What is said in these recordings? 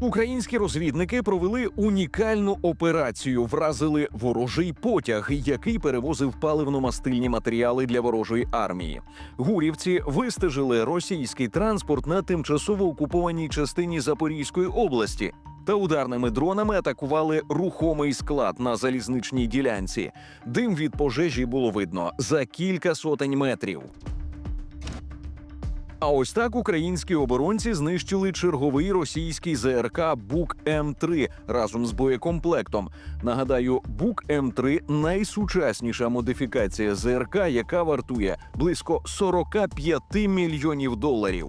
Українські розвідники провели унікальну операцію, вразили ворожий потяг, який перевозив паливно-мастильні матеріали для ворожої армії. Гурівці вистежили російський транспорт на тимчасово окупованій частині Запорізької області. Та ударними дронами атакували рухомий склад на залізничній ділянці. Дим від пожежі було видно за кілька сотень метрів. А ось так українські оборонці знищили черговий російський ЗРК Бук М3 разом з боєкомплектом. Нагадаю, Бук М3 найсучасніша модифікація ЗРК, яка вартує близько 45 мільйонів доларів.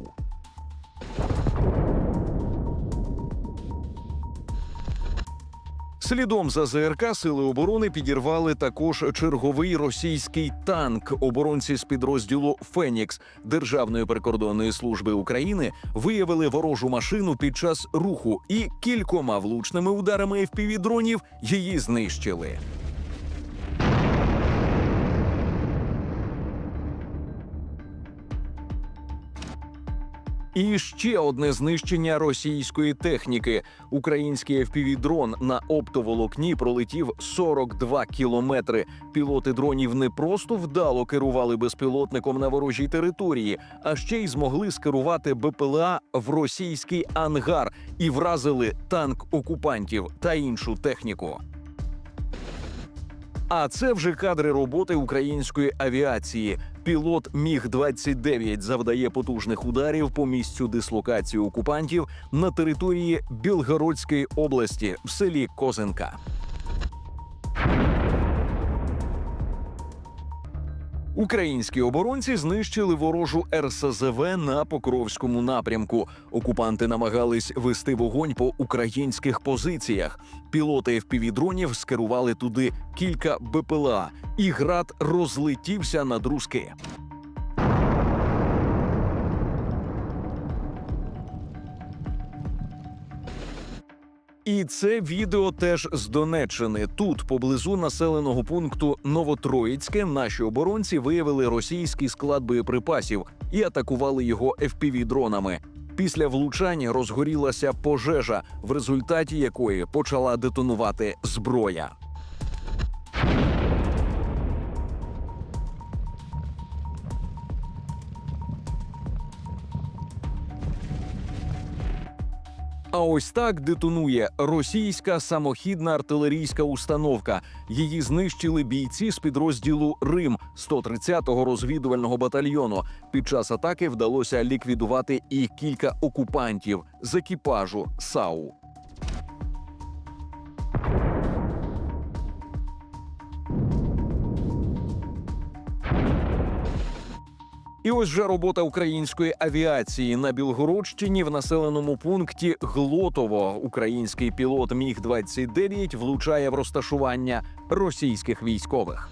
Слідом за ЗРК сили оборони підірвали також черговий російський танк. Оборонці з підрозділу Фенікс Державної прикордонної служби України виявили ворожу машину під час руху і кількома влучними ударами FPV-дронів її знищили. І ще одне знищення російської техніки. Український FPV-дрон на оптоволокні пролетів 42 кілометри. Пілоти дронів не просто вдало керували безпілотником на ворожій території, а ще й змогли скерувати БПЛА в російський ангар і вразили танк окупантів та іншу техніку. А це вже кадри роботи української авіації. Пілот Міг 29 завдає потужних ударів по місцю дислокації окупантів на території Білгородської області в селі Козинка. Українські оборонці знищили ворожу РСЗВ на Покровському напрямку. Окупанти намагались вести вогонь по українських позиціях. Пілоти FPV-дронів скерували туди кілька БПЛА, і град розлетівся на друзки. І це відео теж з Донеччини. Тут, поблизу населеного пункту Новотроїцьке, наші оборонці виявили російський склад боєприпасів і атакували його FPV-дронами. Після влучання розгорілася пожежа, в результаті якої почала детонувати зброя. А ось так детонує російська самохідна артилерійська установка. Її знищили бійці з підрозділу Рим 130-го розвідувального батальйону. Під час атаки вдалося ліквідувати і кілька окупантів з екіпажу САУ. І ось вже робота української авіації на Білгородщині в населеному пункті Глотово. Український пілот Міг 29 влучає в розташування російських військових.